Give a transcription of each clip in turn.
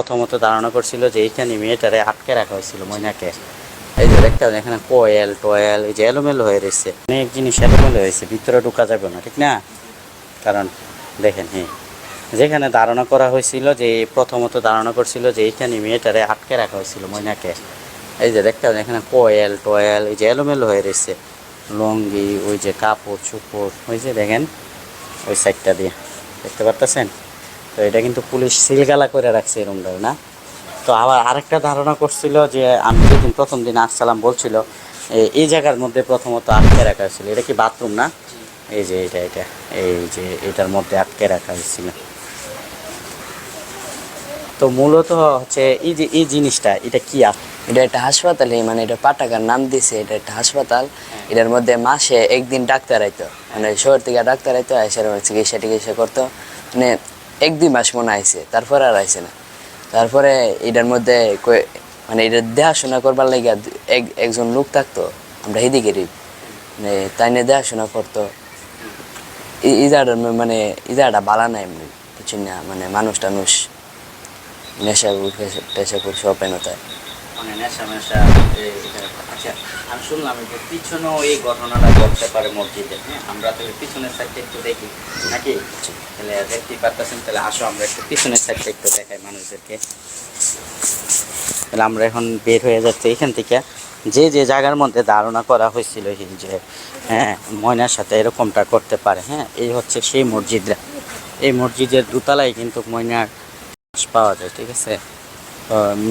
প্রথমত ধারণা করছিল যে এইখানে মেয়েটারে আটকে রাখা হয়েছিল ময়নাকে। এই যে দেখতে পাবেন এখানে কোয়েল টোয়েল এই যে এলোমেলো হয়ে রয়েছে। অনেক জিনিস এলোমেলো হয়েছে, ভিতরে ঢুকা যাবে না, ঠিক না? কারণ দেখেন হ্যাঁ। যেখানে ধারণা করা হয়েছিল যে, প্রথমত ধারণা করছিল যে এইখানে মেয়েটারে আটকে রাখা হয়েছিল ময়নাকে। এই যে দেখতে পাবেন এখানে কোয়েল টোয়েল এই যে এলোমেলো হয়ে রয়েছে। লুঙ্গি, ওই যে কাপড়, চুপড়, ওই যে দেখেন, ওই সাইডটা দিয়ে। দেখতে পারতেছেন? তো এটা কিন্তু পুলিশ সিলগালা করে রাখছে এই রুমটা না? তো আবার আরেকটা ধারণা করছিল যে আমি যেদিন প্রথম দিন আসসালাম বলছিল এই জায়গার মধ্যে প্রথমত আটকে রাখা হয়েছিল। এটা কি বাথরুম, না? এই যে এটা এটা, এই যে এটার মধ্যে আটকে রাখা হয়েছিল। তো মূলত হচ্ছে এই যে, এই জিনিসটা, এটা কি এটা একটা হাসপাতালে মানে এটা পাটাকার নাম দিছে, এটা একটা হাসপাতাল। এটার মধ্যে মাসে একদিন ডাক্তার আইতো। মানে শহর থেকে ডাক্তার আইতো, এসে চিকিৎসা টিকিৎসা করতো। মানে এক দুই মাস মনে আইসে তারপরে আর আইসে না। তারপরে এটার মধ্যে মানে এটা দেখাশোনা করবার লাগে এক, একজন লোক থাকতো, আমরা হিদিকেরই মানে তাই নিয়ে দেখাশোনা করতো। ই- মানে ইজাটা বালা নাই এমনি কিছু না? মানে মানুষ টানুষ নেশা পেশা করে সব পেনতায় মানে নেশা মেশা আচ্ছা আমি শুনলাম যে পিছনেও এই ঘটনাটা ঘটতে পারে মসজিদে হ্যাঁ? আমরা তো পিছনের সাইডটা একটু দেখি, নাকি? তাহলে দেখতেই পারতেছেন, তাহলে আসো, আমরা একটু পিছনের সাইডটা একটু দেখাই মানুষদেরকে। তাহলে আমরা এখন বের হয়ে যাচ্ছি এখান থেকে। যে যে জায়গার মধ্যে ধারণা করা হয়েছিল যে হ্যাঁ ময়নার সাথে এরকমটা করতে পারে হ্যাঁ? এই হচ্ছে সেই মসজিদরা এই মসজিদের দোতলায় কিন্তু ময়নার পাওয়া যায়, ঠিক আছে?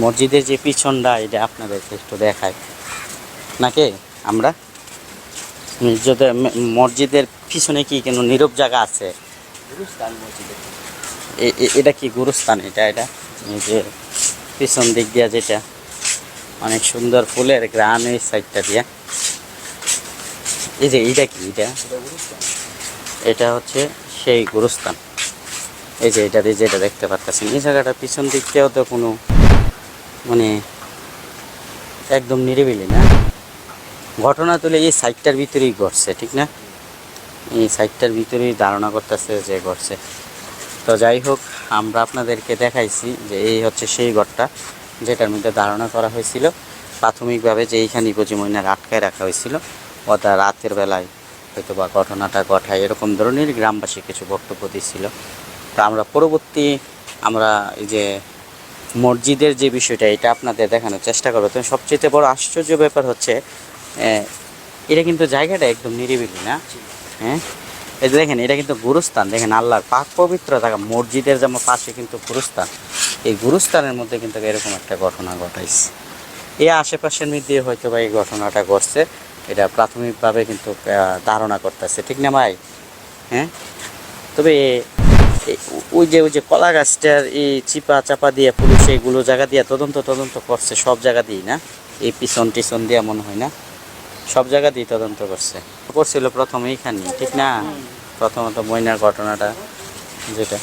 মসজিদের যে পিছনটা এটা আপনাদেরকে একটু দেখায় নাকি আমরা? যদি মসজিদের পিছনে কি কোনো নীরব জায়গা আছে? এটা কি গুরুস্থান এটা এটা? যে পিছন দিক দিয়া যেটা অনেক সুন্দর ফুলের গ্রাম এই সাইডটা দিয়া। এই যে এইটা কি এটা? এটা হচ্ছে সেই গুরুস্থান। এই যে এটা দিয়ে যেটা দেখতে পাচ্ছেন এই জায়গাটা পিছন দিক দিয়েও তো কোনো মানে একদম নিরিবিলি, না? ঘটনা তুলে এই সাইডটার ভিতরেই ঘটছে, ঠিক না? এই সাইডটার ভিতরেই ধারণা করতেছে যে ঘটছে। তো যাই হোক, আমরা আপনাদেরকে দেখাইছি যে এই হচ্ছে সেই ঘরটা, যেটার মধ্যে ধারণা করা হয়েছিল। প্রাথমিকভাবে যে এইখানে বুঝি ময়নার আটকায় রাখা হয়েছিল। অর্থাৎ রাতের বেলায় হয়তো বা ঘটনাটা ঘটায়, এরকম ধরনের গ্রামবাসী কিছু বক্তব্য দিচ্ছিল তো আমরা পরবর্তী আমরা এই যে মসজিদের যে বিষয়টা এটা আপনাদের দেখানোর চেষ্টা করব। তো সবচেয়ে বড় আশ্চর্য ব্যাপার হচ্ছে এটা কিন্তু জায়গাটা একদম নিরিবিলি না? হ্যাঁ এই যে দেখেন এটা কিন্তু গুরুস্থান। দেখেন আল্লাহর পাক পবিত্র থাকা মসজিদের যেমন পাশে কিন্তু গুরুস্থান এই গুরুস্থানের মধ্যে কিন্তু এরকম একটা ঘটনা ঘটাইছে। এই আশেপাশের মধ্যে হয়তো বা এই ঘটনাটা ঘটছে এটা প্রাথমিকভাবে কিন্তু ধারণা করতেছে। ঠিক না ভাই? হ্যাঁ? তবে ওই যে ওই যে কলা গাছটার এই চিপা চাপা দিয়ে পুলিশ এইগুলো জায়গা দিয়ে তদন্ত তদন্ত করছে সব জায়গা দিয়ে না? এই পিছন টিছন দিয়ে মনে হয় না? সব জায়গা দিয়ে তদন্ত করছে। করছিল প্রথম এইখানে ঠিক না? প্রথমত ময়নার ঘটনাটা যেটা